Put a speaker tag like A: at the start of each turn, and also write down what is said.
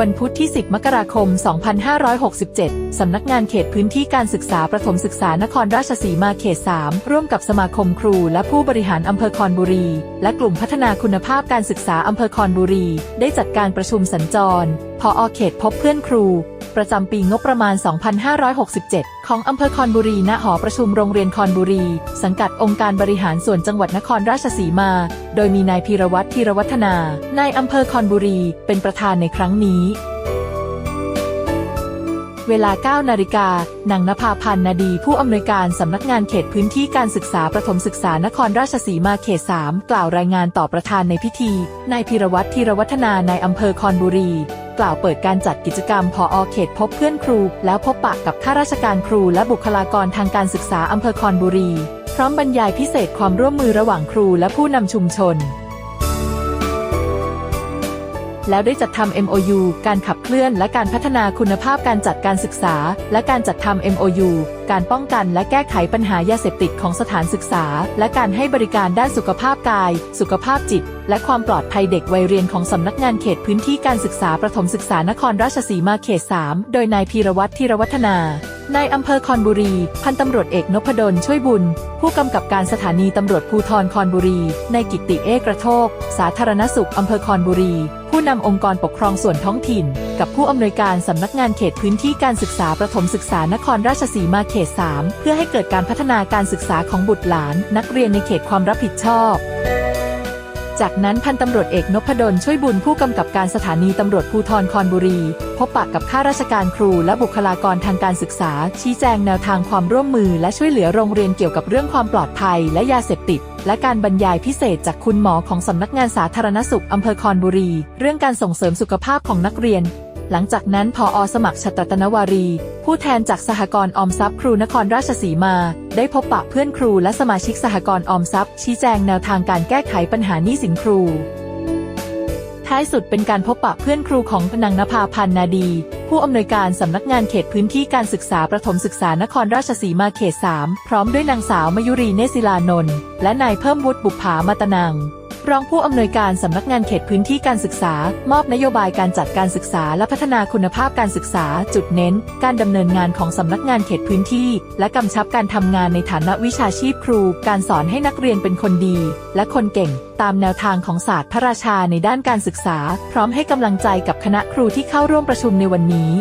A: วันพุธที่ 10 มกราคม 2567 สำนักงานเขตพื้นที่การศึกษาประถมศึกษานครราชสีมาเขต 3 ร่วมกับสมาคมครูและผู้บริหารอำเภอคอนบุรี และกลุ่มพัฒนาคุณภาพการศึกษาอำเภอคอนบุรี ได้จัดการประชุมสัญจร พออเขตพบเพื่อนครู ประจำปีงบประมาณ 2567 ของอำเภอคอนบุรี ณ หอประชุมโรงเรียนคอนบุรี สังกัดองค์การบริหารส่วนจังหวัดนครราชสีมา โดยมีนายพีรวัตรธีรวัฒนานายอำเภอคอนบุรี เป็นประธานในครั้งนี้เวลา 9 นาฬิกา นางนภาพันธ์นาดี ผู้อำนวยการสำนักงานเขตพื้นที่การศึกษาประถมศึกษานครราชสีมาเขต 3 กล่าวรายงานต่อประธานในพิธี นายพีรวัตรธีรวัฒนานายอำเภอคอนบุรี กล่าวเปิดการจัดกิจกรรมพออเขตพบเพื่อนครู แล้วพบปะกับข้าราชการครูและบุคลากรทางการศึกษาอำเภอคอนบุรี พร้อมบรรยายพิเศษความร่วมมือระหว่างครูและผู้นำชุมชน แล้วได้จัดทำ MOU การขับเคลื่อนและการพัฒนาคุณภาพการจัดการศึกษา และการจัดทำ MOU การป้องกันและแก้ไขปัญหายาเสพติดของสถานศึกษา และการให้บริการด้านสุขภาพกาย สุขภาพจิต และความปลอดภัยเด็กวัยเรียนของสำนักงานเขตพื้นที่การศึกษาประถมศึกษานครราชสีมาเขต 3 โดยนายพีรวัตรธีรวัฒนา นายอำเภอคอนบุรี พันตำรวจเอกนพดลช่วยบุญ ผู้กำกับการสถานีตำรวจภูธรคอนบุรีนายกิตติเอกระโทก สาธารณสุขอำเภอคอนบุรี ผู้นำองค์กรปกครองส่วนท้องถิ่น กับผู้อำนวยการสำนักงานเขตพื้นที่การศึกษาประถมศึกษานครราชสีมาเขต 3 เพื่อให้เกิดการพัฒนาการศึกษาของบุตรหลาน นักเรียนในเขตความรับผิดชอบจากนั้นพันตำรวจเอกนพดลช่วยบุญผู้กำกับการสถานีตำรวจภูธรคอนบุรี พบปะกับข้าราชการครูและบุคลากรทางการศึกษา ชี้แจงแนวทางความร่วมมือและช่วยเหลือโรงเรียนเกี่ยวกับเรื่องความปลอดภัยและยาเสพติด และการบรรยายพิเศษจากคุณหมอของสำนักงานสาธารณสุขอำเภอคอนบุรี เรื่องการส่งเสริมสุขภาพของนักเรียน หลังจากนั้นพออสมัครชตตนวารี ผู้แทนจากสหกรณ์ออมทรัพย์ครูนครราชสีมา ได้พบปะเพื่อนครูและสมาชิกสหกรณ์ออมทรัพย์ ชี้แจงแนวทางการแก้ไขปัญหาหนี้สินครู ท้ายสุดเป็นการพบปะเพื่อนครูของพนังนภาพันธ์นาดี ผู้อำนวยการสำนักงานเขตพื้นที่การศึกษาประถมศึกษานครราชสีมาเขต 3 พร้อมด้วยนางสาวมยุรีเนศิลานนท์และนายเพิ่มวุฒิบุปผามาตนัง รองผู้อำนวยการสำนักงานเขตพื้นที่การศึกษา มอบนโยบายการจัดการศึกษาและพัฒนาคุณภาพการศึกษา จุดเน้น การดำเนินงานของสำนักงานเขตพื้นที่ และกำชับการทำงานในฐานะวิชาชีพครู การสอนให้นักเรียนเป็นคนดี และคนเก่ง ตามแนวทางของศาสตร์พระราชาในด้านการศึกษา พร้อมให้กำลังใจกับคณะครูที่เข้าร่วมประชุมในวันนี้